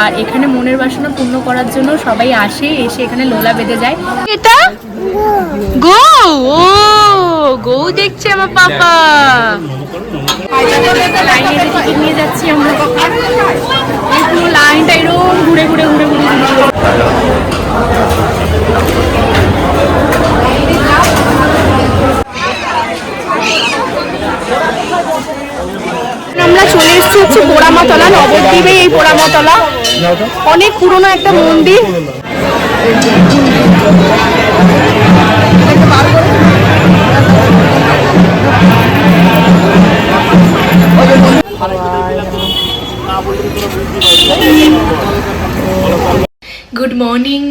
আর এখানে মনের বাসনা পূর্ণ করার জন্য সবাই আসে এসে এখানে লোলা বেঁধে যায়। এটা? গো ও গো দেখছে আমার পাপা। লাইনে টিকিট নিয়ে যাচ্ছি আমরা এই পুরো লাইনটা এরকম ঘুরে ঘুরে ঘুরে ঘুরে ঘুরে। আমরা চলে এসেছি হচ্ছে পোড়ামাতলা নবদ্বীপে এই পোড়ামাতলা। অনেক পুরনো একটা মন্দির। গুড মর্নিং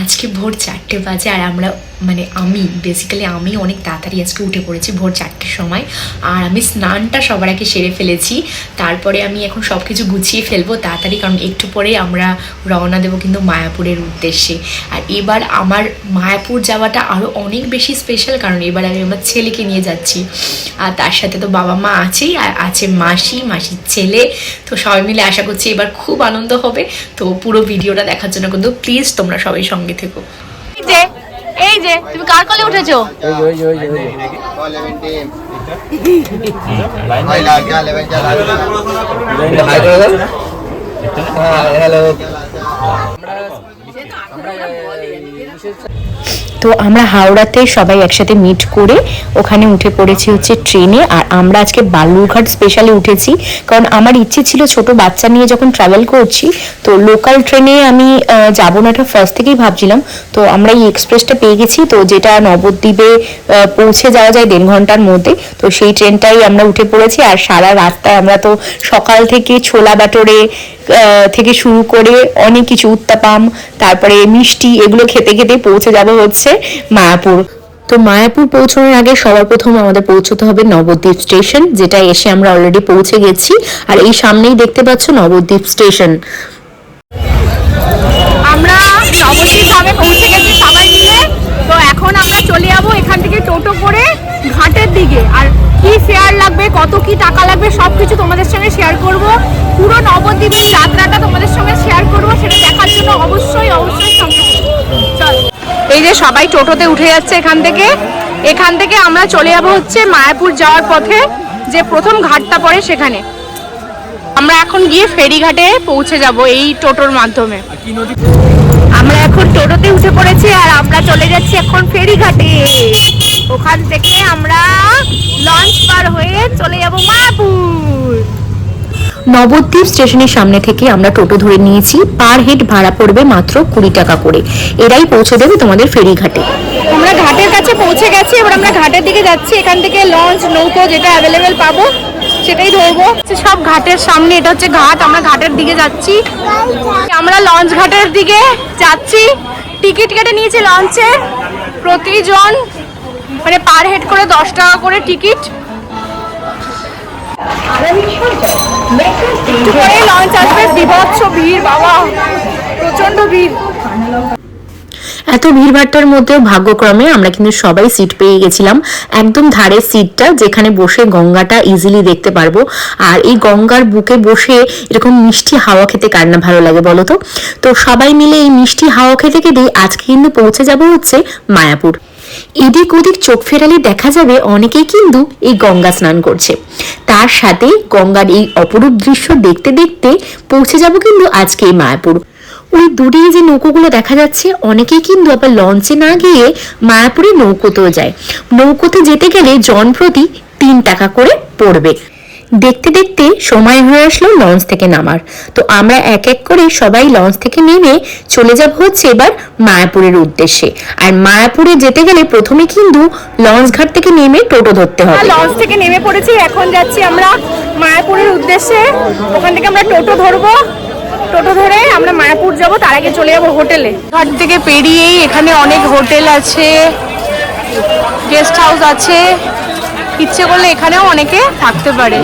আজকে ভোর চারটে বাজে আর আমরা মানে আমি বেসিক্যালি আমি অনেক তাড়াতাড়ি আজকে উঠে পড়েছি ভোর চারটের সময়। আর আমি স্নানটা সবার আগে সেরে ফেলেছি। তারপরে আমি এখন সব কিছু গুছিয়ে ফেলব তাড়াতাড়ি, কারণ একটু পরে আমরা রওনা দেবো কিন্তু মায়াপুরের উদ্দেশ্যে। আর এবার আমার মায়াপুর যাওয়াটা আরও অনেক বেশি স্পেশাল কারণ এবার আমি আমার ছেলেকে নিয়ে যাচ্ছি। আর তার সাথে তো বাবা মা আছেই, আর আছে মাসি, মাসির ছেলে। তো সবাই মিলে আশা করছি এবার খুব আনন্দ হবে। তো পুরো ভিডিওটা দেখার জন্য কিন্তু প্লিজ তোমরা সবাই সঙ্গে থেকো। এই যে তুমি কার কলে উঠেছো? তো আমরা হাওড়াতে সবাই একসাথে মিট করে ওখানে উঠে পড়েছি হচ্ছে ট্রেনে আর আমরা আজকে বালুরঘাট স্পেশালে উঠেছি। কারণ আমার ইচ্ছে ছিল ছোট বাচ্চা নিয়ে যখন ট্রাভেল করছি, তো লোকাল ট্রেনে আমি যাব না এটা ফার্স্ট থেকেই ভাবছিলাম। তো আমরা এই এক্সপ্রেসটা পেয়ে গেছি। তো যেটা নবদ্বীপে পৌঁছে যাওয়া যায় দেড় ঘণ্টার মধ্যে, তো সেই ট্রেনটাই আমরা উঠে পড়েছি। আর সারা রাস্তায় আমরা তো সকাল থেকে ছোলা বাটোরে থেকে শুরু করে অনেক কিছু, উত্তাপাম, তারপরে মিষ্টি, এগুলো খেতে খেতে পৌঁছে যাব হচ্ছে মায়াপুর। তো মায়াপুর পৌঁছানোর আগে সবার প্রথম আমাদের পৌঁছতে হবে নবদ্বীপ স্টেশন যেটা এসে আমরা অলরেডি পৌঁছে গেছি। আর এই সামনেই দেখতে পাচ্ছ নবদ্বীপ স্টেশন। আমরা তো এখন আমরা চলে যাব এখান থেকে টোটো করে ঘাটের দিকে। আর কি টাকা লাগবে সব কিছু তোমাদের সঙ্গে শেয়ার করব। পুরো নবদ্বীপের যাত্রাটা তোমাদের সঙ্গে শেয়ার করব সেটা দেখার জন্য অবশ্যই অবশ্যই সঙ্গে চল। এই যে সবাই টোটোতে উঠে যাচ্ছে এখান থেকে। এখান থেকে আমরা চলে যাব হচ্ছে মায়াপুর যাওয়ার পথে যে প্রথম ঘাটটা পড়ে সেখানে। আমরা এখন গিয়ে ফেরিঘাটে পৌঁছে যাব এই টোটোর মাধ্যমে। আমরা এখন টোটোতে উঠে পড়েছি আর আমরা চলে যাচ্ছি এখন ফেরিঘাটে। ওখান থেকে আমরা লঞ্চ পার হয়ে চলে যাব মায়াপুর। নবদ্বীপ স্টেশনের সামনে থেকে আমরা টোটো ধরে নিয়েছি। পার হেড ভাড়া পড়বে মাত্র কুড়ি টাকা করে। এরাই পৌঁছে দেবে তোমাদের ফেরিঘাটে। আমরা ঘাটের কাছে পৌঁছে গেছি এবার আমরা ঘাটের দিকে যাচ্ছি। এখান থেকে লঞ্চ নৌকো যেটা অ্যাভেলেবেল পাবো সেটাই ধরবো। সব ঘাটের সামনে এটা হচ্ছে ঘাট। আমরা ঘাটের দিকে যাচ্ছি। আমরা লঞ্চ ঘাটের দিকে যাচ্ছি। টিকিট কেটে নিয়েছি লঞ্চের প্রতিজন মানে পার হেড করে দশ টাকা করে টিকিট। ভিড়, বাবা ভিড়। এত ভিড়ভাট্টার মধ্যেও ভাগ্যক্রমে আমরা কিন্তু সবাই সিট পেয়ে গেছিলাম। একদম ধারের সিটটা যেখানে বসে গঙ্গাটা ইজিলি দেখতে পারব। আর এই গঙ্গার বুকে বসে এরকম মিষ্টি হাওয়া খেতে কার না ভালো লাগে বলো তো? তো সবাই মিলে এই মিষ্টি হাওয়া খেতে খেতেই আজকে কিন্তু পৌঁছে যাব হচ্ছে মায়াপুর। এদিক ওদিক চোখ ফেরালে দেখা যাবে অনেকেই কিন্তু এই গঙ্গা স্নান করছে। তার সাথে গঙ্গার এই অপরূপ দৃশ্য দেখতে দেখতে পৌঁছে যাব কিন্তু আজকে এই মায়াপুর। ওই দূরে যে নৌকোগুলো দেখা যাচ্ছে, অনেকেই কিন্তু আবার লঞ্চে না গিয়ে মায়াপুরে নৌকোতেও যায়। নৌকোতে যেতে গেলে জনপ্রতি তিন টাকা করে পড়বে। দেখতে দেখতে সময় হয়ে আসলো লঞ্চ থেকে নামার। তো আমরা এক এক করে সবাই লঞ্চ থেকে নেমে চলে যাব হচ্ছে এবার মায়াপুরের উদ্দেশ্যে। আর মায়াপুরে যেতে গেলে প্রথমে কিন্তু লঞ্চ ঘাট থেকে নেমে টোটো ধরতে হবে। লঞ্চ থেকে নেমে পড়েছি এখন যাচ্ছি আমরা মায়াপুরের উদ্দেশ্যে। ওখান থেকে আমরা টোটো ধরবো। টোটো ধরে আমরা মায়াপুর যাব তার আগে চলে যাব হোটেলে। ঘাট থেকে পেরিয়েই এখানে অনেক হোটেল আছে গেস্ট হাউস আছে। ইচ্ছে করলে এখানেও অনেকে থাকতে পারে।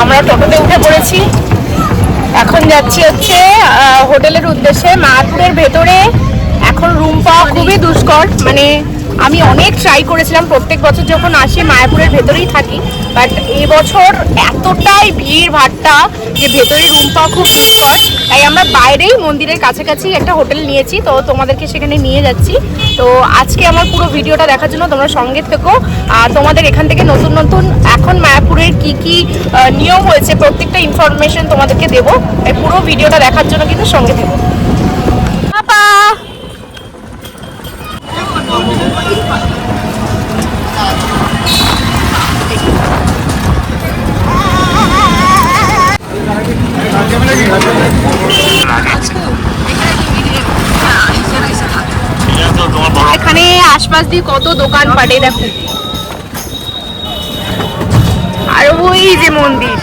আমরা টোটোতে উঠে পড়েছি। এখন যাচ্ছি হচ্ছে হোটেলের উদ্দেশ্যে। মায়াপুরের ভেতরে এখন রুম পাওয়া খুবই দুষ্কর। মানে আমি অনেক ট্রাই করেছিলাম। প্রত্যেক বছর যখন আসি, মায়াপুরের ভেতরেই থাকি। বাট এবছর এতটাই ভিড় ভাট্টা যে ভেতরে রুম পাওয়া খুব দুষ্কর তাই আমরা বাইরেই মন্দিরের কাছাকাছি একটা হোটেল নিয়েছি। তো তোমাদেরকে সেখানে নিয়ে যাচ্ছি। তো আজকে আমার পুরো ভিডিওটা দেখার জন্য তোমরা সঙ্গে থেকো। আর তোমাদের এখান থেকে নতুন নতুন এখন মায়াপুরের কি কি নিয়ম হয়েছে, প্রত্যেকটা ইনফরমেশন তোমাদেরকে দেবো। তাই পুরো ভিডিওটা দেখার জন্য কিন্তু সঙ্গে থেকো। এখানে আশপাশ দিয়ে কত দোকান পাটে দেখো। আর ওই যে মন্দির।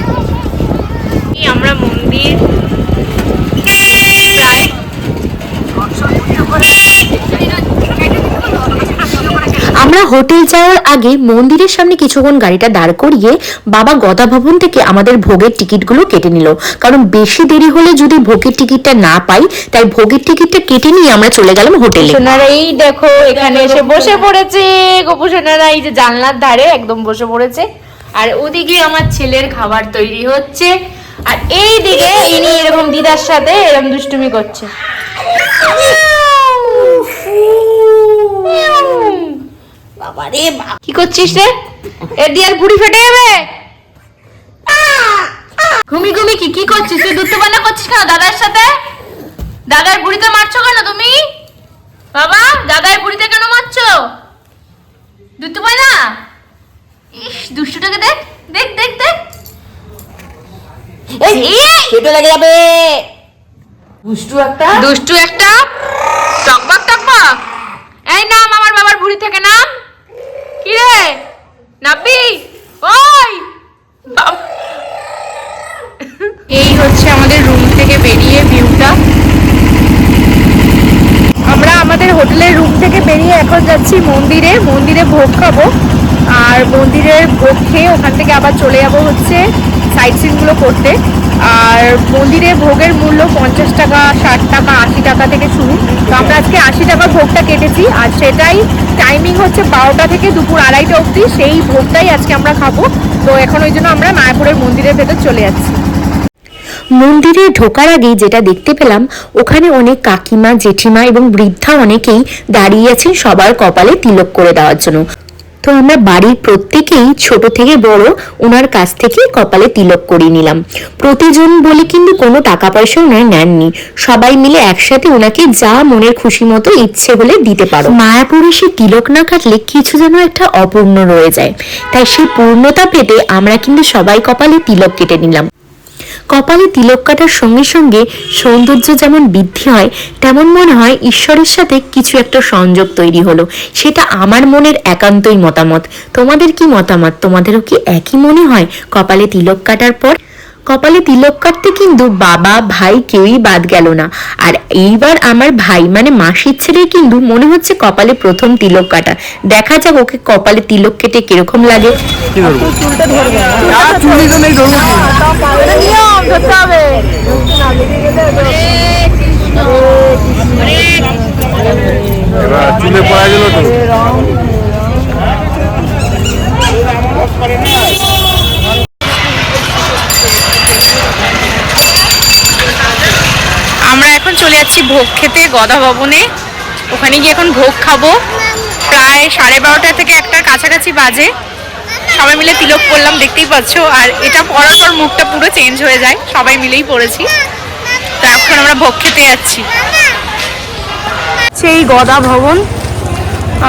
আমরা মন্দির। আমরা হোটেল যাওয়ার আগে মন্দিরের সামনে কিছুক্ষণ গাড়িটা দাঁড় করিয়ে বাবা গদা ভবন থেকে আমাদের ভোগের টিকিটগুলো কেটে নিল। কারণ বেশি দেরি হলে যদি ভোগের টিকিটটা না পাই তাই ভোগের টিকিটটা কেটে নিয়ে আমরা চলে গেলাম হোটেলে। সোনারা এই দেখো এখানে এসে বসে পড়েছে। গোপু সোনারা এই যে জানলার ধারে একদম বসে পড়েছে। আর ওদিকে আমার ছেলের খাবার তৈরি হচ্ছে। আর এই দিকে ইনি এরকম দিদার সাথে এরকম দুষ্টুমি করছে। বাবারে বাপ কি করছিস রে? এর দিয়ে বুড়ি ফেটে যাবে? ঘুমি ঘুমি কি কি করছিস? তুই দুধ পান্না করছিস কেন দাদার সাথে? দাদার বুড়িতে মারছো কেন তুমি? বাবা দাদার বুড়িতে কেন মারছো? দুধ পান্না ইস দুষ্টুটাকে দেখ দেখ দেখ দেখ। এই এই পেটে লেগে যাবে। দুষ্টু একটা? দুষ্টু একটা? টকবক টকবক। এই নাম আমার বাবার বুড়ি থেকে নাম। কি রে নাপি ওই এই হচ্ছে আমাদের রুম থেকে বেরিয়ে ভিউটা আমরা আমাদের হোটেলের রুম থেকে বেরিয়ে এখন যাচ্ছি মন্দিরে। মন্দিরে ভোগ খাব। আর মন্দিরের ভোগ খেয়ে ওখান থেকে আবার চলে যাব হচ্ছে সাইট সিনগুলো করতে। আর মন্দিরে ভোগের মূল্য পঞ্চাশ টাকা, ষাট টাকা, আশি টাকা থেকে শুরু। তো আমরা আজকে আশি টাকার ভোগটা কেটেছি, আর সেটাই টাইমিং হচ্ছে বারোটা থেকে দুপুর আড়াইটা অবধি। সেই ভোগটাই আজকে আমরা খাব। তো এখন ওই জন্য আমরা মায়াপুরের মন্দিরের ভেতর চলে যাচ্ছি। মন্দিরে ঢোকার আগে যেটা দেখতে পেলাম, ওখানে অনেক কাকিমা, জেঠিমা এবং বৃদ্ধা অনেকেই দাঁড়িয়ে আছেন সবার কপালে তিলক করে দেওয়ার জন্য। তো আমরা বাড়ির প্রত্যেকেই ছোট থেকে বড় ওনার কাছ থেকে কপালে তিলক করিয়ে নিলাম। প্রতিজন বলে কিন্তু কোনো টাকা পয়সা ওনার নেননি। সবাই মিলে একসাথে ওনাকে যা মনের খুশি মতো ইচ্ছে হলে দিতে পারো। মায়াপুরে সে তিলক না কাটলে কিছু যেন একটা অপূর্ণ রয়ে যায়। তাই সেই পূর্ণতা পেতে আমরা কিন্তু সবাই কপালে তিলক কেটে নিলাম। কপালে তিলক কাটার সঙ্গে সঙ্গে সৌন্দর্য যেমন বৃদ্ধি হয়, তেমন মনে হয় ঈশ্বরের সাথে কিছু একটা সংযোগ তৈরি হলো। সেটা আমার মনের একান্তই মতামত। তোমাদের কি মতামত? তোমাদেরও কি একই মনে হয় কপালে তিলক কাটার পর? কপালে তিলক কাটতে কিন্তু বাবা ভাই কেউই বাদ গেল না। আর এইবার আমার ভাই মানে মাসির ছেলে কিন্তু মনে হচ্ছে কপালে প্রথম তিলক কাটা। দেখা যাক ওকে কপালে তিলক কেটে কীরকম লাগে। এবার চুলে পড়া গেল তো আমরা এখন চলে যাচ্ছি ভোগ খেতে গদা ভবনে। ওখানে গিয়ে এখন ভোগ খাব। প্রায় সাড়ে বারোটা থেকে একটার কাছাকাছি বাজে। সবাই মিলে তিলক পরলাম দেখতেই পাচ্ছ। আর এটা পরার পর মুখটা পুরো চেঞ্জ হয়ে যায়। সবাই মিলেই পড়েছি। তো এখন আমরা ভোগ খেতে যাচ্ছি। সেই গদা ভবন।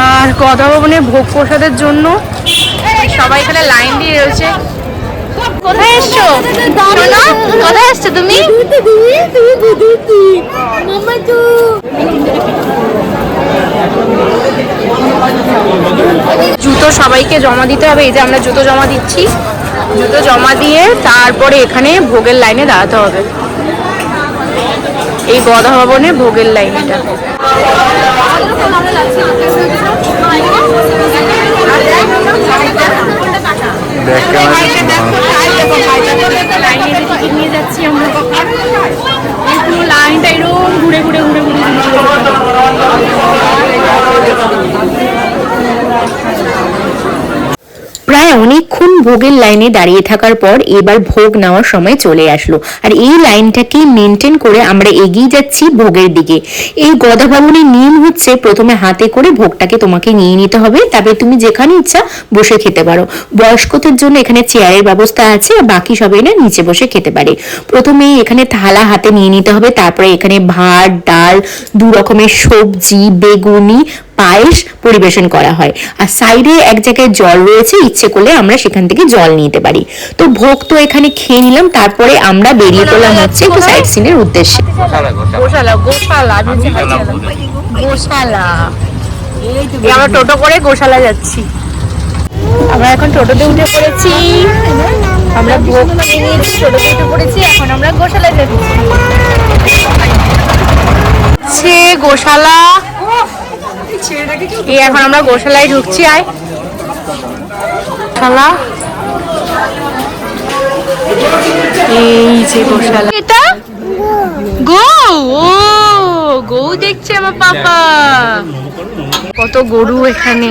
আর গদা ভবনে ভোগ প্রসাদের জন্য সবাই এখানে লাইন দিয়ে রয়েছে। কোথায় এসছো? শোনো কোথায় এসছো তুমি? জুতো সবাইকে জমা দিতে হবে। এই যে আমরা জুতো জমা দিচ্ছি। জুতো জমা দিয়ে তারপরে এখানে ভোগের লাইনে দাঁড়াতে হবে। এই গদা ভবনে ভোগের লাইন লাইনটা এরকম ঘুরে ঘুরে ঘুরে ঘুরে প্রায় অনেক ভোগের লাইনে দাঁড়িয়ে থাকার পর এবার ভোগ নেওয়ার সময় চলে আসলো। আর এই লাইনটাকেই মেনটেন করে আমরা এগিয়ে যাচ্ছি ভোগের দিকে। এই গদা ভবনের নিয়ম হচ্ছে প্রথমে হাতে করে ভোগটাকে তোমাকে নিয়ে নিতে হবে। তবে তুমি যেখানে ইচ্ছা বসে খেতে পারো। বয়স্কদের জন্য এখানে চেয়ারের ব্যবস্থা আছে আর বাকি সবাই না নিচে বসে খেতে পারে। প্রথমে এখানে থালা হাতে নিয়ে নিতে হবে। তারপরে এখানে ভাত, ডাল, দু রকমের সবজি, বেগুনি পায়েস পরিবেশন করা হয়। আর সাইডে এক জায়গায় জল রয়েছে ইচ্ছে করলে আমরা সেখান থেকে জল নিতে পারি। তো ভোগ তো এখানে খেয়ে নিলাম তারপরে আমরা বেরিয়ে পড়লাম হচ্ছে একটু সাইড সিনের উদ্দেশ্যে। আমরা টোটো করে গোশালা যাচ্ছি। আমরা এখন টোটোতে উঠে পড়েছি। আমরা ভোগ নিয়েছি টোটোতে উঠে পড়েছি এখন আমরা গোশালা যাচ্ছি। সে গোশালা। এই এখন আমরা গোশালায় ঢুকছি আয়। গোশালা এই যে গোশালা। এটা? গো! ও গৌ দেখছে আমার পাপা। কত গরু এখানে।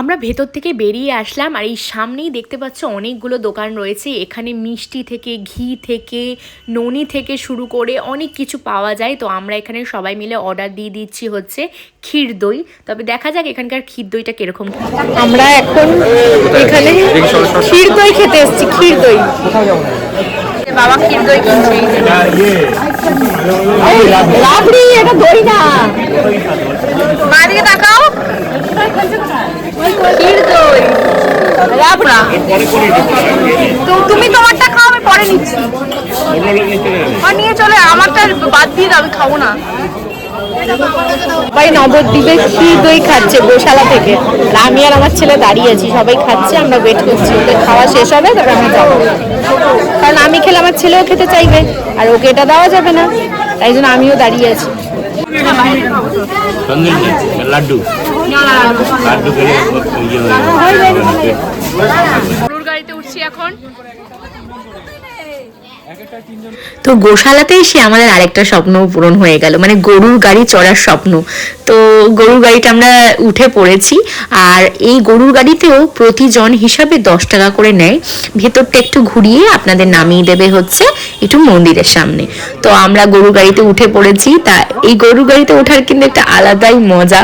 আমরা ভেতর থেকে বেরিয়ে আসলাম আর এই সামনেই দেখতে পাচ্ছ অনেকগুলো দোকান রয়েছে। এখানে মিষ্টি থেকে ঘি থেকে ননি থেকে শুরু করে অনেক কিছু পাওয়া যায়। তো আমরা এখানে সবাই মিলে অর্ডার দিয়ে দিচ্ছি হচ্ছে ক্ষীর দই। তবে দেখা যাক এখানকার ক্ষীর দইটা কীরকম। আমরা এখন এখানে ক্ষীর দই খেতে এসেছি ক্ষীর দই। বাবা ক্ষীর দই কিনছে। এটা দই না। তুমি তোমারটা খাও আমি পরে নিচ্ছি। আর নিয়ে চলে আমারটা বাদ দিয়ে আমি খাব না। সবাই নবদ্বীপে ক্ষীর দই খাচ্ছে গোশালা থেকে। আমি আর আমার ছেলে দাঁড়িয়ে আছি সবাই খাচ্ছে আমরা ওয়েট করছি। ওদের খাওয়া শেষ হবে তারপর আমরা যাব। কারণ আমি খেলে আমার ছেলেও খেতে চাইবে আর ওকে এটা দেওয়া যাবে না। তাই জন্য আমিও দাঁড়িয়ে আছি। লাড্ডু। গাড়িতে উঠছি এখন তো গোশালাতে এসে আমাদের আরেকটা স্বপ্ন পূরণ হয়ে গেল মানে গরুর গাড়ি চড়ার স্বপ্ন। তো গরুর গাড়িটা আমরা উঠে পড়েছি, আর এই গরুর গাড়িতেও প্রতিজন হিসাবে দশ টাকা করে নেয়। ভেতরটা একটু ঘুরিয়ে আপনাদের নামিয়ে দেবে হচ্ছে একটু মন্দিরের সামনে। তো আমরা গরুর গাড়িতে উঠে পড়েছি, তা এই গরুর গাড়িতে ওঠার কিন্তু একটা আলাদাই মজা।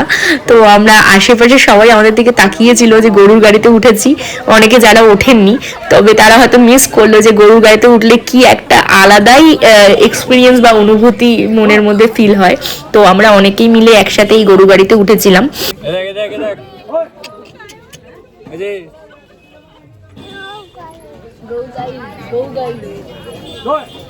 তো আমরা আশেপাশে সবাই আমাদের দিকে তাকিয়েছিল যে গরুর গাড়িতে উঠেছি, অনেকে যারা ওঠেননি, তবে তারা হয়তো মিস করল যে গরুর গাড়িতে উঠলে কি একটা আলাদাই এক্সপিরিয়েন্স বা অনুভূতি মনের মধ্যে ফিল হয়। তো আমরা অনেকেই মিলে একসাথে এই গরু গাড়িতে উঠেছিলাম। Go guys, go guys. যে।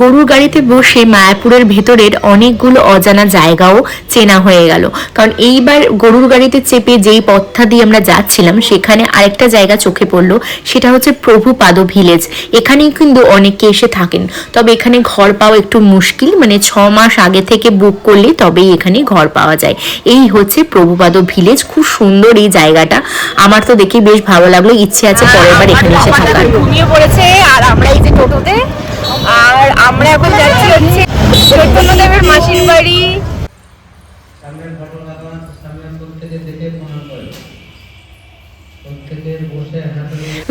গরুর গাড়িতে বসে মায়াপুরের ভেতরের অনেকগুলো অজানা জায়গাও চেনা হয়ে গেল। কারণ এইবার গরুর গাড়িতে চেপে যেই পথটা দিয়ে আমরা যাচ্ছিলাম, সেখানে আরেকটা জায়গা চোখে পড়ল, সেটা হচ্ছে প্রভুপাদ ভিলেজ। এখানেই কিন্তু অনেকে এসে থাকেন। তবে এখানে ঘর পাওয়া একটু মুশকিল মানে ছ মাস আগে থেকে বুক করলে তবেই এখানে ঘর পাওয়া যায়। এই হচ্ছে প্রভুপাদ ভিলেজ, খুব সুন্দর এই জায়গাটা। আমার তো দেখে বেশ ভালো লাগল, ইচ্ছে আছে পরের বার এখানে এসে থাকার। ঘুমিয়ে পড়েছে, আর আমরা এই যে টোটোতে আর আমরা এখন যাচ্ছি হচ্ছে চৈতন্যদেবের মাসির বাড়ি।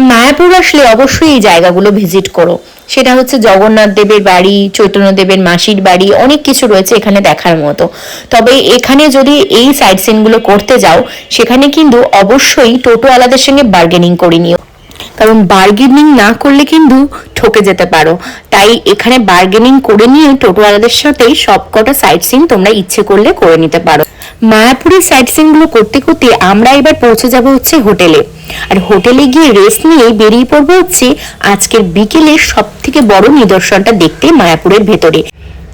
মায়াপুর আসলে অবশ্যই এই জায়গাগুলো ভিজিট করো। সেটা হচ্ছে জগন্নাথ দেবের বাড়ি চৈতন্য দেবের মাসির বাড়ি অনেক কিছু রয়েছে এখানে দেখার মতো। তবে এখানে যদি এই সাইড সিনগুলো করতে যাও সেখানে কিন্তু অবশ্যই টোটোওয়ালাদের সঙ্গে বার্গেনিং করে নিও। কারণ বার্গেনিং না করলে কিন্তু ঠকে যেতে পারো। তাই এখানে বার্গেনিং করে নিয়ে টোটোওয়ালাদের সাথে সবকটা সাইড সিন তোমরা ইচ্ছে করলে করে নিতে পারো। মায়াপুরের সাইড সিনগুলো করতে করতে আমরা এবার পৌঁছে যাব হচ্ছে হোটেলে। আর হোটেলে গিয়ে রেস্ট নিয়ে বেরিয়ে পড়ব হচ্ছে আজকের বিকেলের সব থেকে বড় নিদর্শনটা দেখতে মায়াপুরের ভেতরে।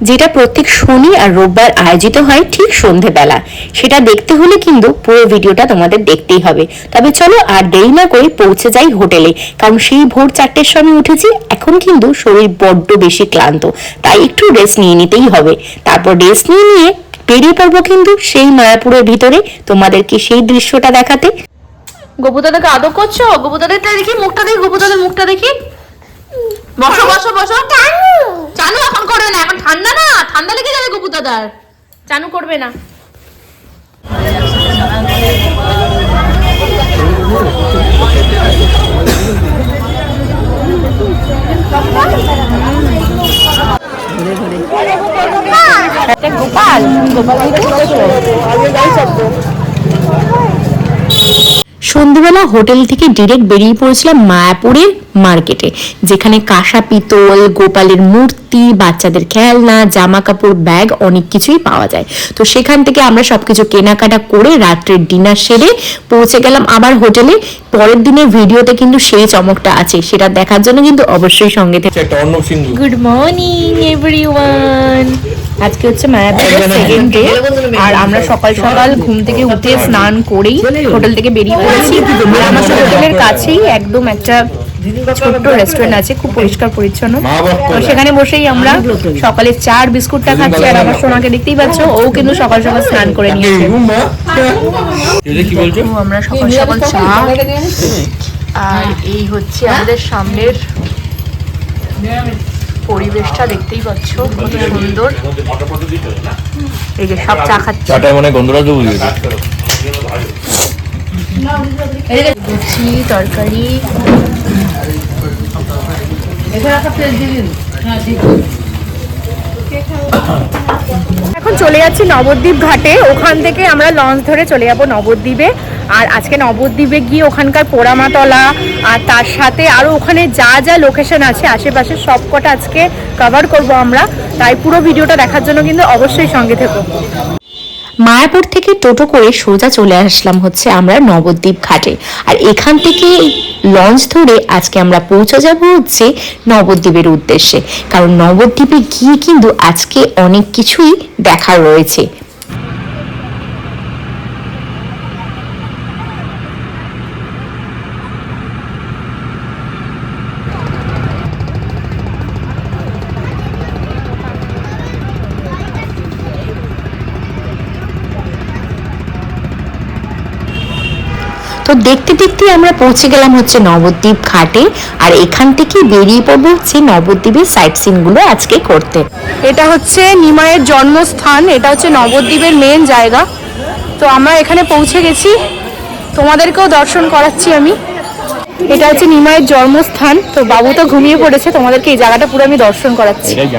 যেটা প্রত্যেক শনি আর রোববার আয়োজিত হয় ঠিক সন্ধেবেলা। সেটা দেখতে হলে কিন্তু পুরো ভিডিওটা তোমাদের দেখতেই হবে। তবে চলো আর দেরি না করে পৌঁছে যাই হোটেলে, কারণ সেই ভোর চারটের সময় উঠেছি, এখন কিন্তু শরীর বড্ড বেশি ক্লান্ত, তাই একটু রেস্ট নিয়ে নিতেই হবে। তারপর রেস্ট নিয়ে নিয়ে বেরিয়ে পড়ব কিন্তু সেই মায়াপুরের ভিতরে, তোমাদেরকে সেই দৃশ্যটা দেখাতে। গোপুদাদাকে আদর করছ? গোপুদাদের দেখি মুখটা দেখি, গোপুদাদের মুখটা দেখি। বসো বসো বসো। চানু। এখন করবে না এখন ঠান্ডা না? ঠান্ডা লেগে যাবে গোপুদাদার চানু করবে না। গোপাল। গোপাল। সন্ধ্যেবেলা হোটেল থেকে ডিরেক্ট বেরিয়ে পড়েছিলাম মায়াপুরের মার্কেটে যেখানে কাঁসা পিতল গোপালের মূর্তি বাচ্চাদের খেলনা জামা কাপড় ব্যাগ অনেক কিছুই পাওয়া যায়। তো সেখান থেকে আমরা সবকিছু কেনাকাটা করে রাত্রের ডিনার সেরে পৌঁছে গেলাম আবার হোটেলে। পরের দিনের ভিডিওতে কিন্তু সেই চমকটা আছে সেটা দেখার জন্য কিন্তু অবশ্যই সঙ্গে থেকে গুড মর্নিং এভরিওয়ান আজকে হচ্ছে মায়াপুরের সেকেন্ড ডে আর আমরা সকাল সকাল ঘুম থেকে উঠে স্নান করেই হোটেল থেকে বেরিয়ে পড়েছি। আর আমাদের হোটেলের কাছেই একদম একটা ছোট্ট রেস্টুরেন্ট আছে খুব পরিষ্কার পরিচ্ছন্ন। তো সেখানে বসেই আমরা সকালে চার বিস্কুটটা খাচ্ছি আর আমার সোনাকে দেখতেই পাচ্ছ ও কিন্তু সকাল সকাল স্নান করে নিয়েছে। কি বলছো? তো আমরা সকাল সকাল চা। আর এই হচ্ছে আমাদের সামনের পরিবেশটা দেখতেই পাচ্ছ কত সুন্দর। এই যে সব চা খাচ্ছে। চাটায় মানে গন্ধরাজ লুচি তরকারি। এখন চলে যাচ্ছি নবদ্বীপ ঘাটে। ওখান থেকে আমরা লঞ্চ ধরে চলে যাব নবদ্বীপে। আর আজকে নবদ্বীপে গিয়ে ওখানকার পোড়ামাতলা, আর তার সাথে আরও ওখানে যা যা লোকেশন আছে, আশেপাশে সব কটা আজকে কভার করব আমরা। তাই পুরো ভিডিওটা দেখার জন্য কিন্তু অবশ্যই সঙ্গে থেকো। মায়াপুর থেকে টোটো করে সোজা চলে আসলাম হচ্ছে আমরা নবদ্বীপ ঘাটে। আর এখান থেকে লঞ্চ ধরে আজকে আমরা পৌঁছে যাব হচ্ছে নবদ্বীপের উদ্দেশ্যে। কারণ নবদ্বীপে গিয়ে কিন্তু আজকে অনেক কিছুই দেখার রয়েছে। তো দেখতে দেখতে আমরা পৌঁছে গেলাম হচ্ছে নবদ্বীপ ঘাটে। আর এখান থেকে বেরিয়ে পড়ব হচ্ছে নবদ্বীপের সাইট সিনগুলো আজকে করতে। এটা হচ্ছে নিমায়ের জন্মস্থান এটা হচ্ছে নবদ্বীপের মেন জায়গা। তো আমরা এখানে পৌঁছে গেছি। তোমাদেরকেও দর্শন করাচ্ছি আমি। এটা হচ্ছে নিমায়ের জন্মস্থান। তো বাবু তো ঘুমিয়ে পড়েছে তোমাদেরকে এই জায়গাটা পুরো আমি দর্শন করাচ্ছি। এটাই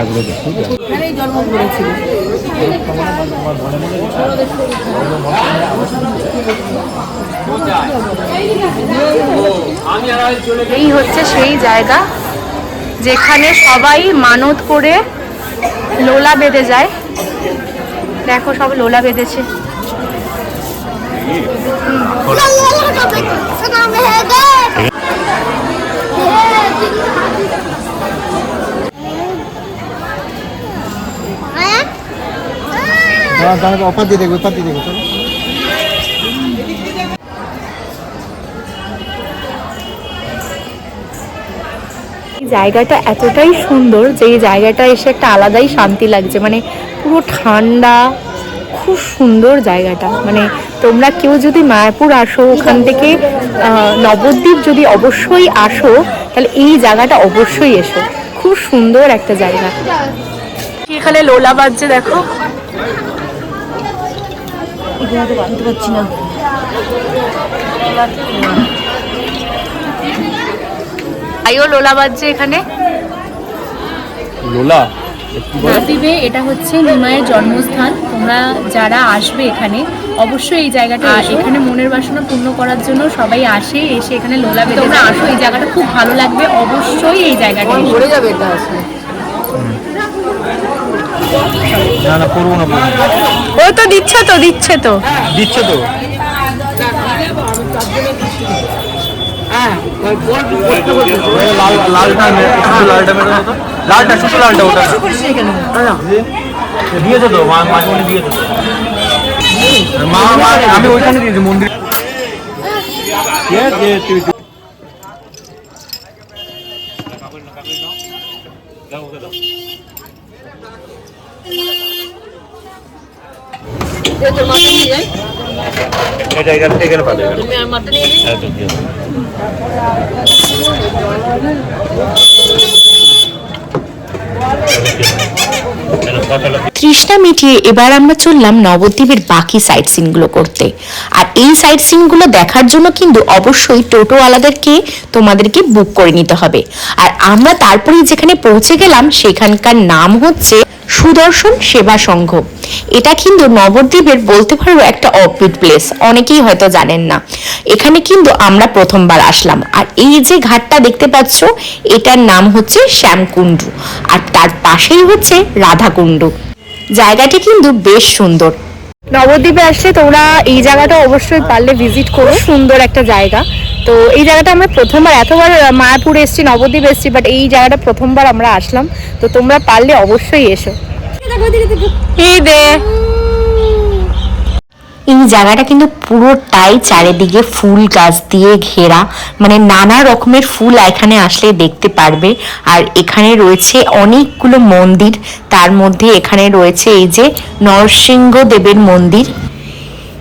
এই হচ্ছে সেই জায়গা যেখানে সবাই মানত করে লোলা বেঁধে যায়। দেখো সব লোলা বেঁধেছে। অফার দিয়ে দেখবে অফার দিয়ে দেখবে চলো। জায়গাটা এতটাই সুন্দর যে এই জায়গাটা এসে একটা আলাদাই শান্তি লাগছে। মানে পুরো ঠান্ডা খুব সুন্দর জায়গাটা। মানে তোমরা কেউ যদি মায়াপুর আসো ওখান থেকে নবদ্বীপ যদি অবশ্যই আসো তাহলে এই জায়গাটা অবশ্যই এসো। খুব সুন্দর একটা জায়গা। এখানে লোলা বাজছে দেখো? পারছি না। আইও লোলা বাজছে এখানে। লোলা? নবদ্বীপে এটা হচ্ছে নিমায়ের জন্মস্থান। তোমরা যারা আসবে এখানে অবশ্যই এই জায়গাটা এখানে মনের বাসনা পূর্ণ করার জন্য সবাই আসে এসে এখানে লোলা বেঁধে তোমরা আসো এই জায়গাটা খুব ভালো লাগবে অবশ্যই এই জায়গাটা করব না করব না। ও তো দিচ্ছে তো দিচ্ছে তো। দিচ্ছে তো। লালটা লালটা লালটা শুধু লালটা ওটা। না, না। দিয়েছে তো মাঝে দিয়েছে মা আমি ওইখানে দিয়েছি মন্দির। এটা এখানে এখানে পাবে হ্যাঁ তো দিয়ে দাও। তৃষ্ণা মিটিয়ে এবার আমরা চললাম নবদ্বীপের বাকি সাইট সিনগুলো করতে। আর এই সাইট সিনগুলো দেখার জন্য কিন্তু অবশ্যই টোটো টোটোওয়ালাদেরকে তোমাদেরকে বুক করে নিতে হবে। আর আমরা তারপরে যেখানে পৌঁছে গেলাম, সেখানকার নাম হচ্ছে সুদর্শন সেবা সংঘ। এটা কিন্তু নবদ্বীপের বলতে পারো একটা অফবিট প্লেস অনেকেই হয়তো জানেন না। এখানে কিন্তু আমরা প্রথমবার আসলাম। আর এই যে ঘাটটা দেখতে পাচ্ছ এটার নাম হচ্ছে শ্যামকুণ্ডু। আর তার পাশেই হচ্ছে রাধাকুণ্ডু। জায়গাটি কিন্তু বেশ সুন্দর। নবদ্বীপে আসলে তোমরা এই জায়গাটা অবশ্যই পারলে ভিজিট করো। সুন্দর একটা জায়গা। তো এই জায়গাটা আমরা প্রথমবার, এতবার মায়াপুর এসেছি, নবদ্বীপ এসেছি বাট এই জায়গাটা প্রথমবার আমরা আসলাম। তো তোমরা পারলে অবশ্যই এসো। এই জায়গাটা কিন্তু পুরোটাই চারিদিকে ফুল গাছ দিয়ে ঘেরা। মানে নানা রকমের ফুল এখানে আসলে দেখতে পারবে। আর এখানে রয়েছে অনেকগুলো মন্দির। তার মধ্যে এখানে রয়েছে এই যে নরসিংহ দেবের মন্দির।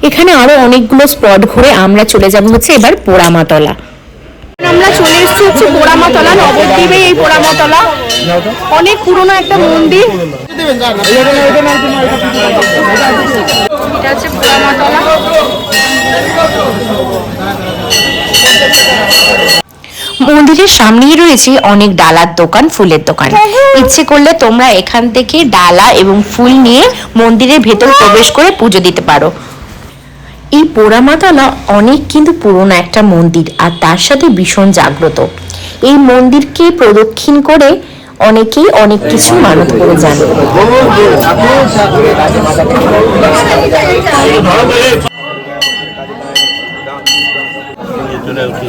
এখানে আরও অনেকগুলো স্পট ঘুরে আমরা চলে যাব হচ্ছে এবার পোড়ামাতলা। আমরা চলে এসেছি হচ্ছে পোড়ামাতলা নবদ্বীপে এই পোড়ামাতলা। অনেক পুরনো একটা মন্দির। এটা হচ্ছে পোড়ামাতলা। মন্দিরের সামনেই রয়েছে অনেক ডালার দোকান ফুলের দোকান। ইচ্ছে করলে তোমরা এখান থেকে ডালা এবং ফুল নিয়ে মন্দিরের ভেতর প্রবেশ করে পুজো দিতে পারো। এই পোড়ামাতলা অনেক কিন্তু পুরনো একটা মন্দির আর তার সাথে ভীষণ জাগ্রত এই মন্দিরকে প্রদক্ষিণ করে অনেকেই অনেক কিছু মানত করে যান চলে উঠি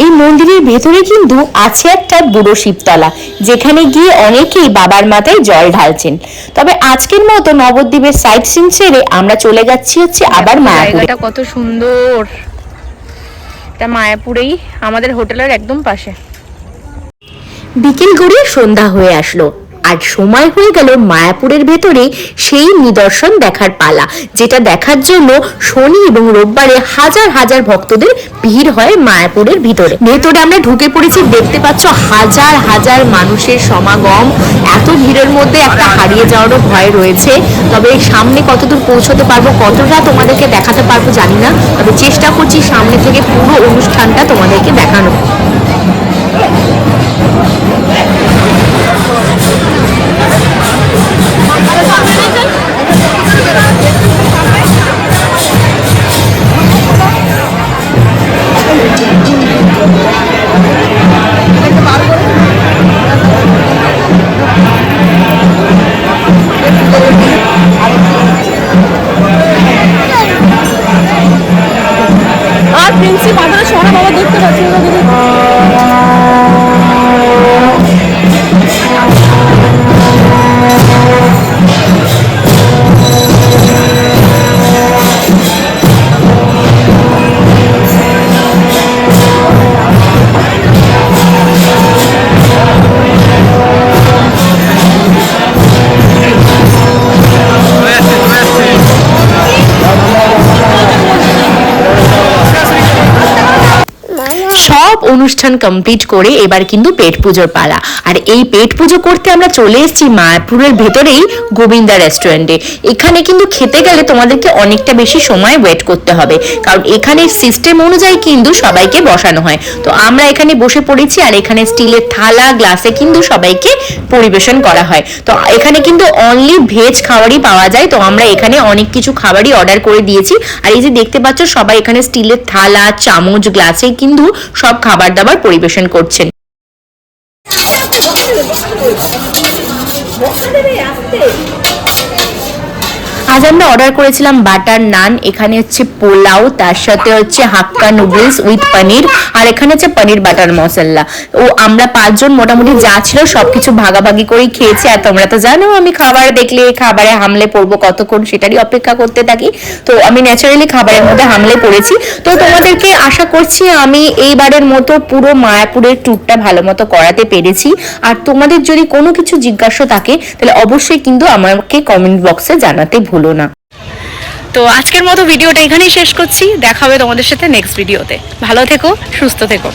এই মন্দিরের ভেতরে কিন্তু আছে একটা বুড়ো শিবতলা যেখানে গিয়ে অনেকেই বাবার মাথায় জল ঢালছেন। তবে আজকের মতো নবদ্বীপের সাইট সিন ছেড়ে আমরা চলে যাচ্ছি হচ্ছে আবার মায়াপুরে। কত সুন্দর। এটা মায়াপুরেই আমাদের হোটেলের একদম পাশে। বিকেল গড়িয়ে সন্ধ্যা হয়ে আসলো। আর সময় হয়ে গেল মায়াপুরের ভেতরে সেই নিদর্শন দেখার পালা, যেটা দেখার জন্য শনি এবং রোববারে হাজার হাজার ভক্তদের ভিড় হয় মায়াপুরের ভিতরে। ভেতরে আমরা ঢুকে পড়েছি, দেখতে পাচ্ছ হাজার হাজার মানুষের সমাগম। এত ভিড়ের মধ্যে একটা হারিয়ে যাওয়ারও ভয় রয়েছে। তবে সামনে কতদূর পৌঁছতে পারব, কতটা তোমাদেরকে দেখাতে পারব জানি না। তবে চেষ্টা করছি সামনে থেকে পুরো অনুষ্ঠানটা তোমাদেরকে দেখানো অনুষ্ঠান কমপ্লিট করে এবার কিন্তু পেট পুজোর পালা। আর এই পেট পুজো করতে আমরা চলে এসেছি মায়াপুরের ভেতরেই গোবিন্দা রেস্টুরেন্টে এখানে কিন্তু খেতে গেলে তোমাদেরকে অনেকটা বেশি সময় ওয়েট করতে হবে। কারণ এখানে সিস্টেম অনুযায়ী কিন্তু সবাইকে বসানো হয়। তো আমরা এখানে বসে পড়েছি আর এখানে স্টিলের থালা গ্লাসে কিন্তু সবাইকে পরিবেশন করা হয়। তো এখানে কিন্তু অনলি ভেজ খাবারই পাওয়া যায়। তো আমরা এখানে অনেক কিছু খাবারই অর্ডার করে দিয়েছি। আর এই যে দেখতে পাচ্ছ, সবাই এখানে স্টিলের থালা, চামচ গ্লাসে কিন্তু সব খাবার দাবার পরিবেশন করছেন। আজ আমরা অর্ডার করেছিলাম বাটার নান, এখানে হচ্ছে পোলাও, তার সাথে হচ্ছে হাক্কা নুডলস উইথ পনির আর এখানে হচ্ছে পনির বাটার মশলা। ও আমরা পাঁচজন মোটামুটি যা ছিল সবকিছু ভাগাভাগি করেই খেয়েছি, আর তোমরা তো জানো আমি খাবার দেখলে খাবারে হামলে পড়ব কতক্ষণ সেটারই অপেক্ষা করতে থাকি। তো আমি ন্যাচারালি খাবারের মধ্যে হামলে পড়েছি। তো তোমাদেরকে আশা করছি আমি এইবারের মতো পুরো মায়াপুরের ট্যুরটা ভালো মতো করাতে পেরেছি। আর তোমাদের যদি কোনো কিছু জিজ্ঞাসা থাকে, তাহলে অবশ্যই কিন্তু আমাকে কমেন্ট বক্সে জানাতে ভুলো না। তো আজকের মতো ভিডিওটা এখানেই শেষ করছি। দেখা হবে তোমাদের সাথে নেক্সট ভিডিওতে ভালো থেকো, সুস্থ থেকো।